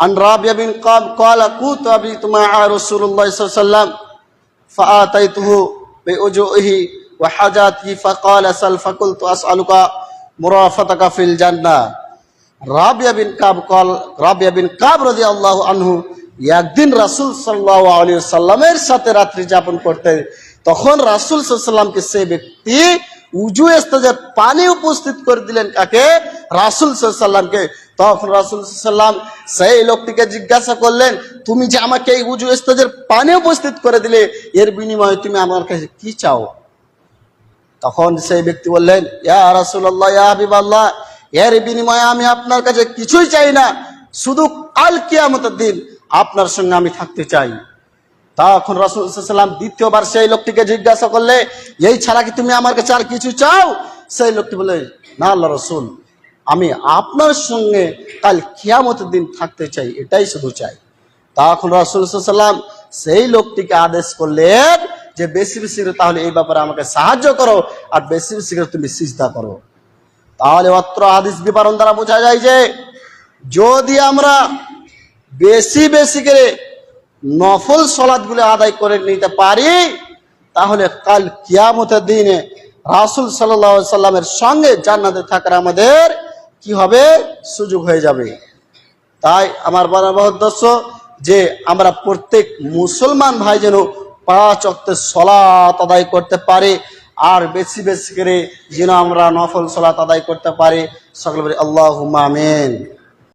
عن رابع بن قاب قال كنت أبيت مع رسول الله صلى الله عليه وسلم فآتيته بأجوئه وحاجاته فقال سل فقلت أسألك مرافقتك في الجنة Rabia bin কাব কল Rabia bin কাব রাজি আল্লাহ আনহু একদিন রাসুল সাল্লাহ আলী সাল্লামের সাথে রাত্রি যাপন করতে তখন রাসুল সাল্লামকে সে ব্যক্তি উজু এস্তাজের পানি উপস্থিত করে দিলেন কাকে রাসুল সাল্লামকে তখন রাসুল সাল্লাম সেই লোকটিকে জিজ্ঞাসা করলেন, তুমি যে আমাকে এই উজু এস্তাজের পানে উপস্থিত করে দিলে, এর বিনিময়ে তুমি আমার কাছে কি চাও? তখন সেই ব্যক্তি বললেন, ইয়া রাসূলুল্লাহ, ইয়া হাবিবাল্লাহ, এর বিনিময়ে আমি আপনার কাছে কিছুই চাই না, শুধু কাল কিয়ামতের দিন আপনার সঙ্গে আমি থাকতে চাই। তখন রাসূল সাল্লাম দ্বিতীয়বার সেই লোকটিকে জিজ্ঞাসা করলে, এই ছাড়া কি তুমি আমার কাছে আর কিছু চাও? সেই লোকটি বলে না আল্লাহ রসুল। আমি আপনার সঙ্গে কাল কিয়ামতের দিন থাকতে চাই, এটাই শুধু চাই। তখন রাসুল সাল্লাম সেই লোকটিকে আদেশ করলেন যে, বেশি বেশি তাহলে এই ব্যাপারে আমাকে সাহায্য করো আর বেশি বেশি করে তুমি সিজদা করো। তাহলে অত্র আদেশ বিবরণ দ্বারা বোঝা যায় যে, যদি আমরা বেশি বেশি করে নফল সলাদগুলো আদায় করে নিতে পারি, তাহলে কাল কিয়ামতের দিনে রাসুল সাল্লাহ সাল্লামের সঙ্গে জান্নাতে থাকার আমাদের কি হবে? সুযোগ হয়ে যাবে। তাই আমার বরাবর উদ্দেশ্য যে আমরা প্রত্যেক মুসলমান ভাই যেন পাঁচ অক্টের সলাত আদায় করতে পারে, আর বেশি বেশি করে যেন আমরা নফল সলাত আদায় করতে পারি। সকলে আল্লাহ আমিন।